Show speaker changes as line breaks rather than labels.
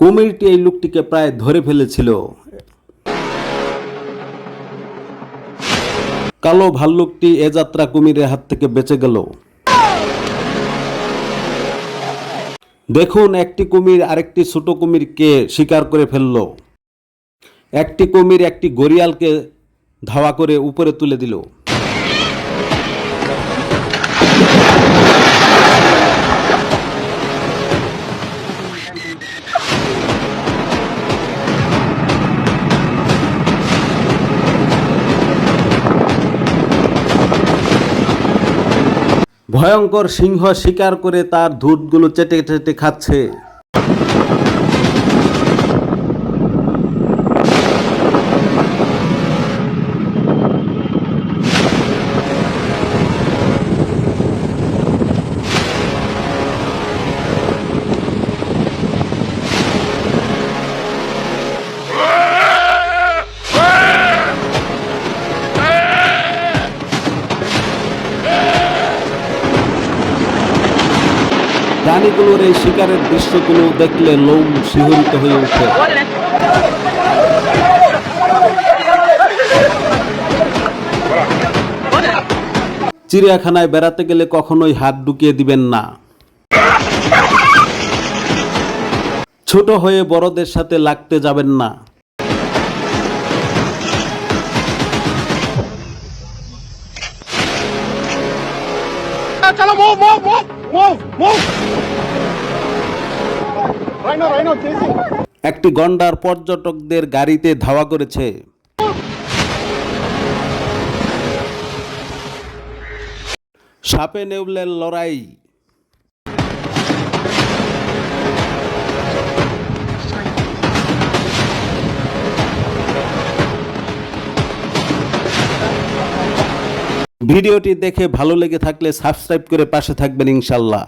কুমিরটি এই লোকটিকে প্রায় ধরে ফেলেছিল। কালো ভাল্লুকটি এ যাত্রা কুমিরের হাত থেকে বেঁচে গেল। দেখুন, একটি কুমির আরেকটি ছোট কুমিরকে শিকার করে ফেলল। একটি কুমির একটি গরিয়ালকে ধাওয়া করে উপরে তুলে দিল। ভয়ঙ্কর সিংহ শিকার করে তার ধূপগুলো চেটে চেটে খাচ্ছে। প্রাণীগুলোর এই শিকারের দৃশ্যগুলো দেখলে লোম শিহরিত হয়ে ওঠে। চিড়িয়াখানায় বেড়াতে গেলে কখনোই হাত ঢুকিয়ে দিবেন না। ছোট হয়ে বড়দের সাথে লাগতে যাবেন না।
move,
একটি গন্ডার পর্যটকদের গাড়িতে ধাওয়া করেছে। সাপে নেউলের লড়াই। ভিডিওটি দেখে ভালো লেগে থাকলে সাবস্ক্রাইব করে পাশে থাকবেন ইনশাল্লাহ।